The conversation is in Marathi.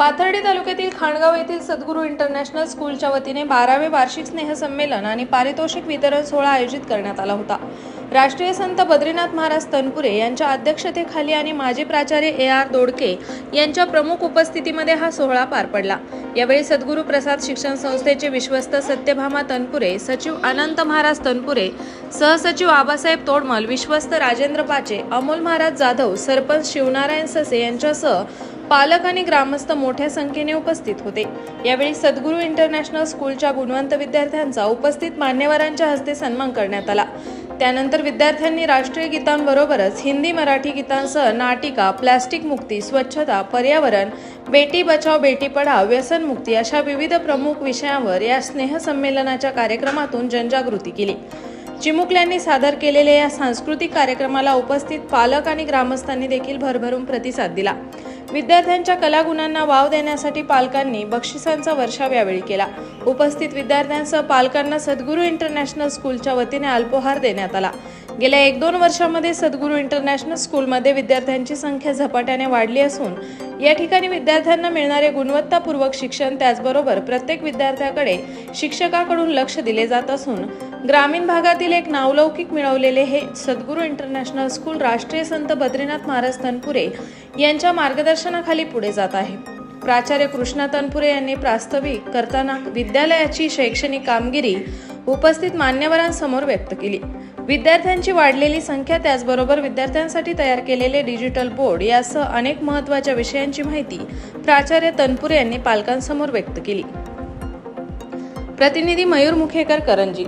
पाथर्डी तालुक्यातील खाणगाव येथील सद्गुरू इंटरनॅशनल स्कूलच्या वतीने बारावे वार्षिक स्नेहसंमेलन आणि पारितोषिक वितरण सोहळा आयोजित करण्यात आला होता. राष्ट्रीय संत बद्रीनाथ महाराज तनपुरे यांच्या अध्यक्षतेखाली आणि माजी प्राचार्य ए आर दोडके यांच्या प्रमुख उपस्थितीमध्ये हा सोहळा पार पडला. यावेळी सद्गुरू प्रसाद शिक्षण संस्थेचे विश्वस्त सत्यभामा तनपुरे सचिव अनंत महाराज तनपुरे सहसचिव आबासाहेब तोडमल विश्वस्त राजेंद्र पाचे अमोल महाराज जाधव सरपंच शिवनारायण ससे यांच्यासह पालक आणि ग्रामस्थ मोठ्या संख्येने उपस्थित होते. यावेळी सद्गुरू इंटरनॅशनल स्कूलच्या गुणवंत विद्यार्थ्यांचा उपस्थित मान्यवरांच्या हस्ते सन्मान करण्यात आला. त्यानंतर विद्यार्थ्यांनी राष्ट्रीय गीतांबरोबरच हिंदी मराठी गीतांसह नाटिका प्लॅस्टिक मुक्ती स्वच्छता पर्यावरण बेटी बचाव बेटी पढाव व्यसनमुक्ती अशा विविध प्रमुख विषयांवर या स्नेहसंमेलनाच्या कार्यक्रमातून जनजागृती केली. चिमुकल्यांनी सादर केलेल्या या सांस्कृतिक कार्यक्रमाला उपस्थित पालक आणि ग्रामस्थांनी देखील भरभरून प्रतिसाद दिला. विद्यार्थ्यांच्या कलागुणांना वाव देण्यासाठी पालकांनी बक्षिसांचा वर्षाव यावेळी केला. उपस्थित विद्यार्थ्यांसह पालकांना सद्गुरू इंटरनॅशनल स्कूलच्या वतीने अल्पोहार देण्यात आला. गेल्या एक दोन वर्षामध्ये सद्गुरू इंटरनॅशनल स्कूलमध्ये विद्यार्थ्यांची संख्या झपाट्याने वाढली असून या ठिकाणी विद्यार्थ्यांना मिळणारे गुणवत्तापूर्वक शिक्षण त्याचबरोबर प्रत्येक विद्यार्थ्याकडे शिक्षकाकडून लक्ष दिले जात असून ग्रामीण भागातील एक नावलौकिक मिळवलेले हे सद्गुरू इंटरनॅशनल स्कूल राष्ट्रीय संत बद्रीनाथ महाराज तनपुरे यांच्या मार्गदर्शनाखाली पुढे जात आहे. प्राचार्य कृष्णा तनपुरे यांनी प्रास्ताविक करताना विद्यालयाची शैक्षणिक कामगिरी उपस्थित मान्यवरांसमोर व्यक्त केली. विद्यार्थ्यांची वाढलेली संख्या त्याचबरोबर विद्यार्थ्यांसाठी तयार केलेले डिजिटल बोर्ड यासह अनेक महत्त्वाच्या विषयांची माहिती प्राचार्य तनपुरे यांनी पालकांसमोर व्यक्त केली. प्रतिनिधी मयूर मुखेकर करंजी.